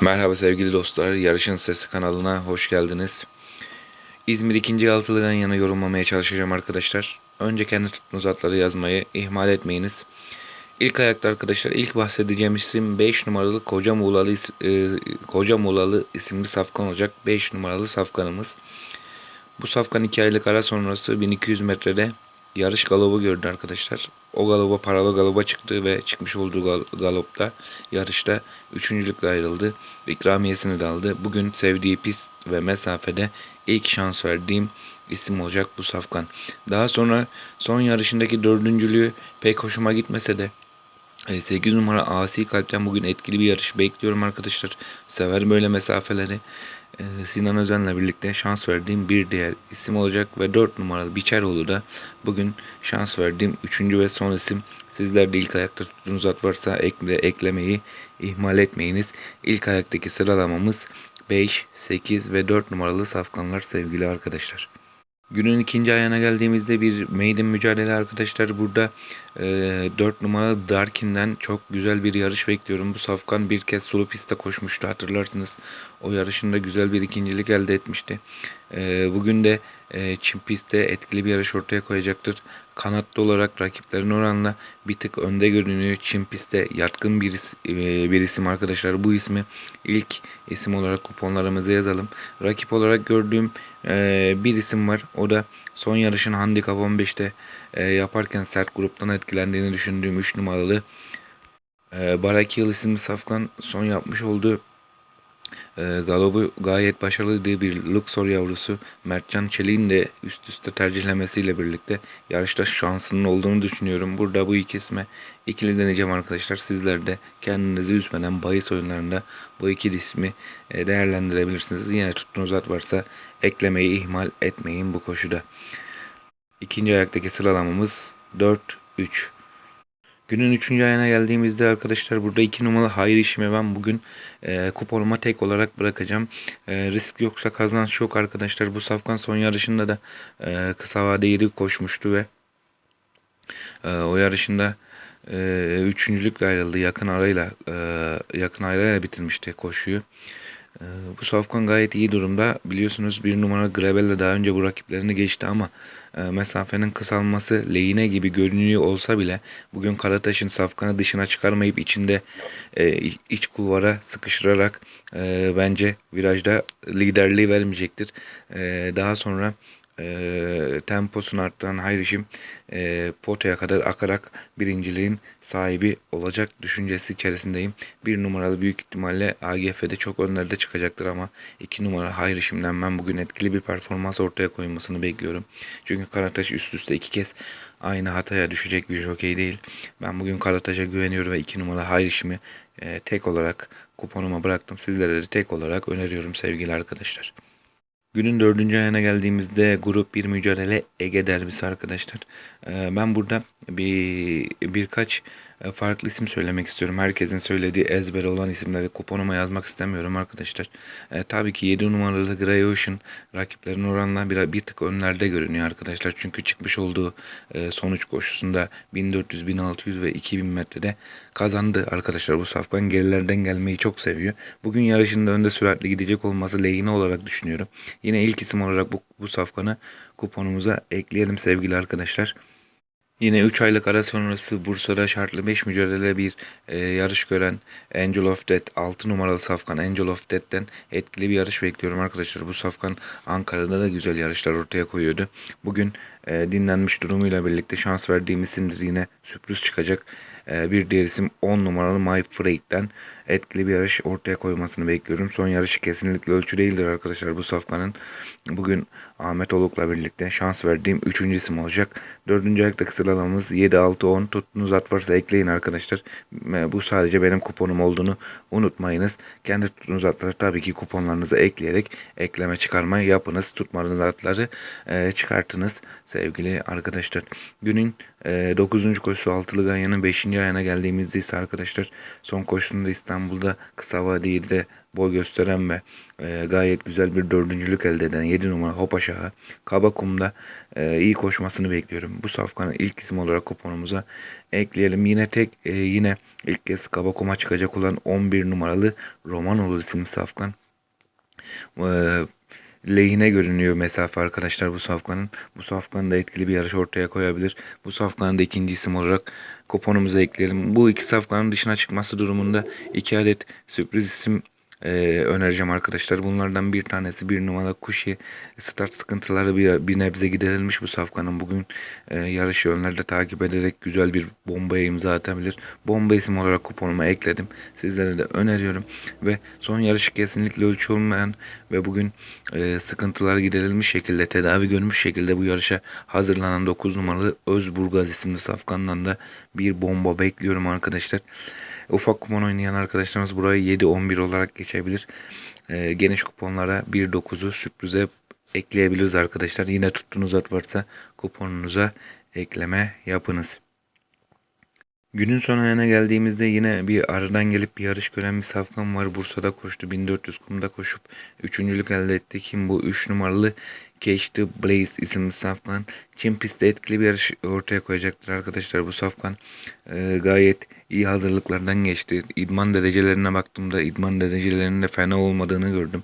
Merhaba sevgili dostlar, Yarışın Sesi kanalına hoş geldiniz. İzmir 2. Altılı'dan yana yorumlamaya çalışacağım arkadaşlar. Önce kendi tuttuğunuz atları yazmayı ihmal etmeyiniz. İlk ayakta arkadaşlar, ilk bahsedeceğim isim 5 numaralı Koca Muğlalı, e, Koca Muğlalı isimli safkan olacak. 5 numaralı safkanımız. Bu safkan 2 aylık ara sonrası 1200 metrede yarış galobu gördü arkadaşlar. O galoba paralı galoba çıktı ve çıkmış olduğu gal- galopta yarışta üçüncülükle ayrıldı. İkramiyesini de aldı. Bugün sevdiği pist ve mesafede ilk şans verdiğim isim olacak bu safkan. Daha sonra son yarışındaki dördüncülüğü pek hoşuma gitmese de 8 numara Asi Kalp'ten bugün etkili bir yarış bekliyorum arkadaşlar. Sever böyle mesafeleri. Ee, Sinan Özen'le birlikte şans verdiğim bir diğer isim olacak ve 4 numaralı Biçeroğlu da bugün şans verdiğim 3. ve son isim. Sizler de ilk ayakta tuttuğunuz at varsa ekle, eklemeyi ihmal etmeyiniz. İlk ayaktaki sıralamamız 5, 8 ve 4 numaralı safkanlar sevgili arkadaşlar. Günün ikinci ayağına geldiğimizde bir maiden mücadele arkadaşlar. Burada e, 4 numaralı Darkin'den çok güzel bir yarış bekliyorum. Bu safkan bir kez sulu pistte koşmuştu hatırlarsınız. O yarışında güzel bir ikincilik elde etmişti. E, bugün de e, çim pistte etkili bir yarış ortaya koyacaktır. Kanatlı olarak rakiplerin oranla bir tık önde görünüyor. Çim pistte yatkın bir, e, bir isim arkadaşlar. Bu ismi ilk isim olarak kuponlarımıza yazalım. Rakip olarak gördüğüm e, bir isim var. O da son yarışın handikap 15'te e, yaparken sert gruptan etkilendiğini düşündüğüm 3 numaralı e, Barakiyıl isimli safkan son yapmış olduğu e, galobu gayet başarılıydı. Bir Luxor yavrusu Mertcan Çelik'in de üst üste tercihlemesiyle birlikte yarışta şansının olduğunu düşünüyorum. Burada bu iki isme ikili deneyeceğim arkadaşlar. Sizler de kendinizi üzmeden bahis oyunlarında bu iki ismi e, değerlendirebilirsiniz. Yine tuttuğunuz at varsa eklemeyi ihmal etmeyin bu koşuda. İkinci ayaktaki sıralamamız 4-3. Günün üçüncü ayağına geldiğimizde arkadaşlar burada iki numaralı hayır işimi ben bugün e, kuponuma tek olarak bırakacağım. E, risk yoksa kazanç yok arkadaşlar. Bu safkan son yarışında da e, kısa vade iri koşmuştu ve e, o yarışında e, üçüncülükle ayrıldı. Yakın arayla e, yakın arayla bitirmişti koşuyu. E, bu safkan gayet iyi durumda. Biliyorsunuz bir numara Grebel daha önce bu rakiplerini geçti ama e, mesafenin kısalması lehine gibi görünüyor olsa bile bugün Karataş'ın safkanı dışına çıkarmayıp içinde e, iç kulvara sıkıştırarak e, bence virajda liderliği vermeyecektir. Daha sonra e, temposunu arttıran Hayrişim e, potaya kadar akarak birinciliğin sahibi olacak düşüncesi içerisindeyim. Bir numaralı büyük ihtimalle AGF'de çok önlerde çıkacaktır ama iki numara Hayrişim'den ben bugün etkili bir performans ortaya koymasını bekliyorum. Çünkü Karataş üst üste iki kez aynı hataya düşecek bir jokey değil. Ben bugün Karataş'a güveniyorum ve iki numara Hayrişim'i e, tek olarak kuponuma bıraktım. Sizlere de tek olarak öneriyorum sevgili arkadaşlar. Günün dördüncü ayına geldiğimizde grup bir mücadele Ege derbisi arkadaşlar. Ee, ben burada bir birkaç e, farklı isim söylemek istiyorum. Herkesin söylediği ezber olan isimleri kuponuma yazmak istemiyorum arkadaşlar. Ee, tabii ki 7 numaralı Grey Ocean rakiplerin oranla bir, bir tık önlerde görünüyor arkadaşlar. Çünkü çıkmış olduğu e, sonuç koşusunda 1400, 1600 ve 2000 metrede kazandı arkadaşlar. Bu safkan gerilerden gelmeyi çok seviyor. Bugün yarışında önde süratli gidecek olması lehine olarak düşünüyorum. Yine ilk isim olarak bu, bu safkanı kuponumuza ekleyelim sevgili arkadaşlar. Yine 3 aylık ara sonrası Bursa'da şartlı 5 mücadele bir e, yarış gören Angel of Death 6 numaralı safkan Angel of Death'ten etkili bir yarış bekliyorum arkadaşlar. Bu safkan Ankara'da da güzel yarışlar ortaya koyuyordu. Bugün e, dinlenmiş durumuyla birlikte şans verdiğim isimdir yine sürpriz çıkacak. E, bir diğer isim 10 numaralı My Freight'ten etkili bir yarış ortaya koymasını bekliyorum. Son yarışı kesinlikle ölçü değildir arkadaşlar bu safkanın. Bugün Ahmet Oluk'la birlikte şans verdiğim 3. isim olacak. 4. ayaktaki sıralamamız 7, 6, 10. Tuttuğunuz at varsa ekleyin arkadaşlar. E, Bu sadece benim kuponum olduğunu unutmayınız. Kendi tuttuğunuz atları tabii ki kuponlarınıza ekleyerek ekleme çıkarmayı yapınız. Tutmadığınız atları e, çıkartınız. sevgili arkadaşlar. Günün e, 9. koşusu altılı ganyanın 5. ayağına geldiğimizde ise arkadaşlar son koşusunda İstanbul'da kısa vade 7'de boy gösteren ve e, gayet güzel bir dördüncülük elde eden 7 numara Hop Kabakum'da e, iyi koşmasını bekliyorum. Bu safkanın ilk isim olarak kuponumuza ekleyelim. Yine tek e, yine ilk kez Kabakum'a çıkacak olan 11 numaralı Romanoğlu isimli safkan. Lehine görünüyor mesafe arkadaşlar bu safkanın. Bu safkan da etkili bir yarış ortaya koyabilir. Bu safkanın da ikinci isim olarak kuponumuza ekleyelim. Bu iki safkanın dışına çıkması durumunda iki adet sürpriz isim e, önereceğim arkadaşlar. Bunlardan bir tanesi bir numara Kuşi. Start sıkıntıları bir, bir nebze giderilmiş bu safkanın. Bugün e, yarışı önlerde takip ederek güzel bir bombaya imza atabilir. Bomba isim olarak kuponuma ekledim. Sizlere de öneriyorum. Ve son yarışı kesinlikle ölçü olmayan ve bugün e, sıkıntılar giderilmiş şekilde tedavi görmüş şekilde bu yarışa hazırlanan 9 numaralı Özburgaz isimli safkandan da bir bomba bekliyorum arkadaşlar. Ufak kupon oynayan arkadaşlarımız burayı 7-11 olarak geçebilir. E, geniş kuponlara 1-9'u sürprize ekleyebiliriz arkadaşlar. Yine tuttuğunuz at varsa kuponunuza ekleme yapınız. Günün son ayına geldiğimizde yine bir aradan gelip bir yarış gören bir safkan var. Bursa'da koştu. 1400 kumda koşup üçüncülük elde etti. Kim bu? 3 numaralı Catch the Blaze isimli safkan. Çin pistte etkili bir yarış ortaya koyacaktır arkadaşlar. Bu safkan e, gayet iyi hazırlıklardan geçti. İdman derecelerine baktığımda idman derecelerinin de fena olmadığını gördüm.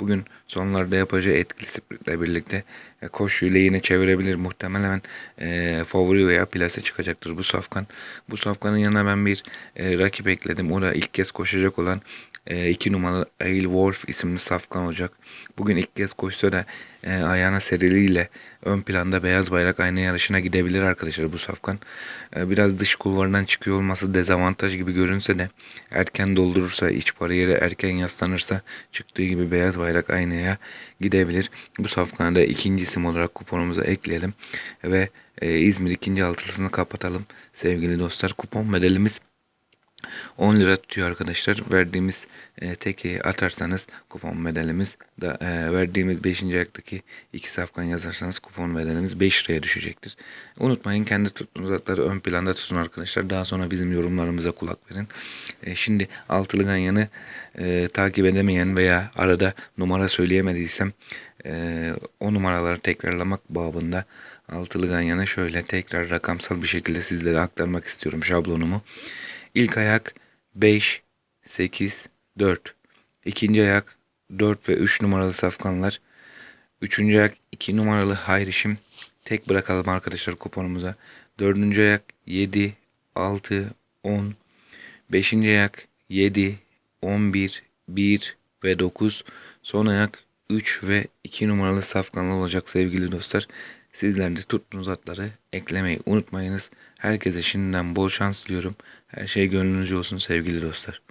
Bugün sonlarda yapacağı etkili spritle birlikte e, koşuyla yine çevirebilir. Muhtemelen e, favori veya plase çıkacaktır bu safkan. Bu safkanın yanına ben bir e, rakip ekledim. O da ilk kez koşacak olan 2 e, numaralı Ail Wolf isimli safkan olacak. Bugün ilk kez koşsa da e, ayağına seriliyle ön planda beyaz bayrak aynı yarışına gidebilir arkadaşlar bu safkan. E, biraz dış kulvarından çıkıyor olması dezavantaj gibi görünse de erken doldurursa iç bariyeri erken yaslanırsa çıktığı gibi beyaz bayrak aynaya gidebilir. Bu safkanı da ikinci isim olarak kuponumuza ekleyelim ve e, İzmir ikinci altılısını kapatalım. Sevgili dostlar kupon bedelimiz 10 lira tutuyor arkadaşlar. Verdiğimiz e, teki atarsanız kupon bedelimiz da e, verdiğimiz 5. ayaktaki 2 safkan yazarsanız kupon bedelimiz 5 liraya düşecektir. Unutmayın kendi tuttuğunuz atları ön planda tutun arkadaşlar. Daha sonra bizim yorumlarımıza kulak verin. E, şimdi altılı ganyanı e, takip edemeyen veya arada numara söyleyemediysem e, o numaraları tekrarlamak babında altılı ganyanı şöyle tekrar rakamsal bir şekilde sizlere aktarmak istiyorum şablonumu. İlk ayak 5, 8, 4. İkinci ayak 4 ve 3 numaralı safkanlar. Üçüncü ayak 2 numaralı hayrişim. Tek bırakalım arkadaşlar kuponumuza. Dördüncü ayak 7, 6, 10. Beşinci ayak 7, 11, 1 ve 9. Son ayak 3 ve 2 numaralı safkanlı olacak sevgili dostlar. Sizler de tuttuğunuz atları eklemeyi unutmayınız. Herkese şimdiden bol şans diliyorum. Her şey gönlünüzce olsun sevgili dostlar.